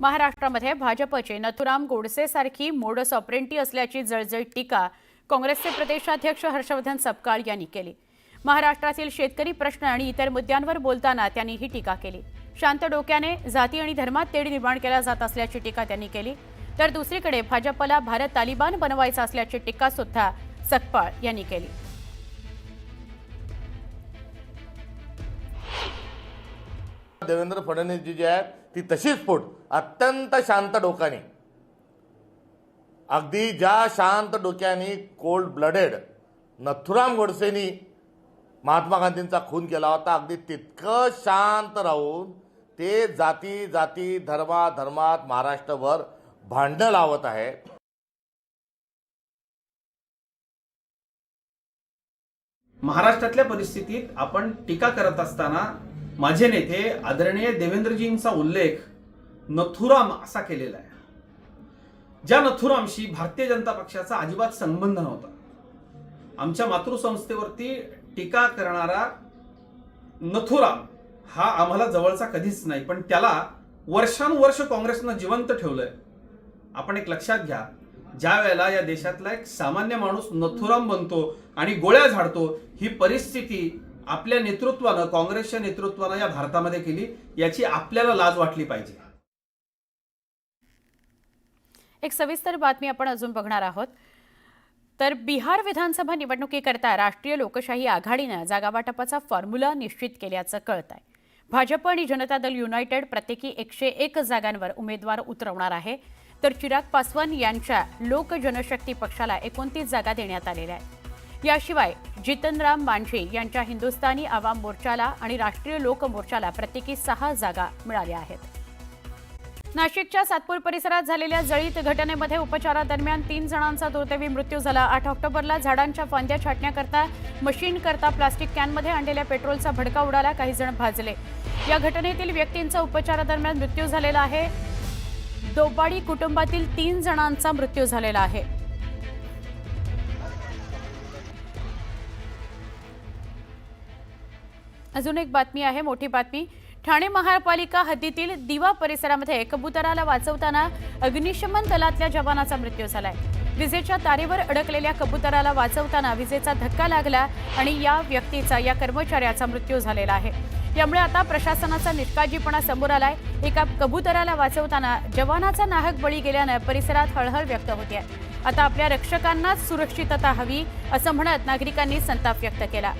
महाराष्ट्रामध्ये भाजपचे नथुराम गोडसे सारखी मोडस ऑपरेंटी असल्याची जळजळीत टीका काँग्रेसचे प्रदेशाध्यक्ष हर्षवर्धन सपकाळ यांनी केली. महाराष्ट्रातील शेतकरी प्रश्न आणि इतर मुद्द्यांवर बोलताना त्यांनी ही टीका केली. शांत डोक्याने जाती आणि धर्मात तेढ निर्माण केला जात असल्याची टीका त्यांनी केली. तर दुसरीकडे भाजपला भारत तालिबान बनवायचा असल्याची टीका सुद्धा सकपाळ यांनी केली. देवेंद्र फडणवीसजी जी आहेत ती तशीच फूट. अत्यंत शांत डोक्याने. अगदी ज्या शांत डोक्याने कोल्ड ब्लडेड नथुराम गोडसेनी महात्मा गांधींचा खून केला होता अगदी तितकं शांत राहून ते जाती जाती धर्मा धर्मात महाराष्ट्रभर भांडणं लावत आहे. महाराष्ट्रातल्या परिस्थितीत आपण टीका करत असताना माझे नेते आदरणीय देवेंद्रजींचा उल्लेख नथुराम असा केलेला आहे. ज्या नथुरामशी भारतीय जनता पक्षाचा अजिबात संबंध नव्हता. आमच्या मातृसंस्थेवरती टीका करणारा नथुराम हा आम्हाला जवळचा कधीच नाही पण त्याला वर्षानुवर्ष काँग्रेसनं जिवंत ठेवलंय. आपण एक लक्षात घ्या ज्या वेळेला या देशातला एक सामान्य माणूस नथुराम बनतो आणि गोळ्या झाडतो ही परिस्थिती आपल्या नेतृत्वानं काँग्रेसच्या नेतृत्वानं या भारतामध्ये केली याची आपल्याला लाज वाटली पाहिजे. एक सविस्तर बातमी आपण अजून बघणार आहोत. तर बिहार विधानसभा निवडणुकीकरता राष्ट्रीय लोकशाही आघाडीनं जागावाटपाचा फॉर्म्युला निश्चित केल्याचं कळत आहे भाजप आणि जनता दल युनायटेड प्रत्येकी एकशे एक जागांवर उमेदवार उतरवणार आहे. तर चिराग पासवान यांच्या लोक जनशक्ती पक्षाला एकोणतीस जागा देण्यात आलेल्या आहेत. याशिवाय जितनराम मांझी यांच्या हिंदुस्थानी आवाम मोर्चाला आणि राष्ट्रीय लोक मोर्चाला प्रत्येकी सहा जागा मिळाल्या आहेत. नाशिकच्या सातपूर परिसरात झालेल्या जळीत घटनेमध्ये उपचारादरम्यान तीन जणांचा दुर्दैवी मृत्यू झाला. आठ ऑक्टोबरला झाडांच्या फांद्या छाटण्याकरता मशीन करता प्लास्टिक कॅनमध्ये आणलेल्या पेट्रोलचा भडका उडाला काही जण भाजले. या घटनेतील व्यक्तींचा उपचारादरम्यान मृत्यू झालेला आहे. दोबाडी कुटुंबातील तीन जणांचा मृत्यू झालेला आहे. अजून एक बातमी आहे मोठी बातमी. ठाणे महापालिका हद्दीतील दिवा परिसरामध्ये कबुतराला वाचवताना अग्निशमन दलातल्या जवानाचा मृत्यू झालाय. विजेच्या तारेवर अडकलेल्या कबुतराला वाचवताना विजेचा धक्का लागला आणि या व्यक्तीचा या कर्मचाऱ्याचा मृत्यू झालेला आहे. यामुळे आता प्रशासनाचा निष्काळजीपणा समोर आलाय. एका कबुतराला वाचवताना जवानाचा नाहक बळी गेल्यानं परिसरात हळहळ व्यक्त होते आता आपल्या रक्षकांनाच सुरक्षितता हवी असं म्हणत नागरिकांनी संताप व्यक्त केला.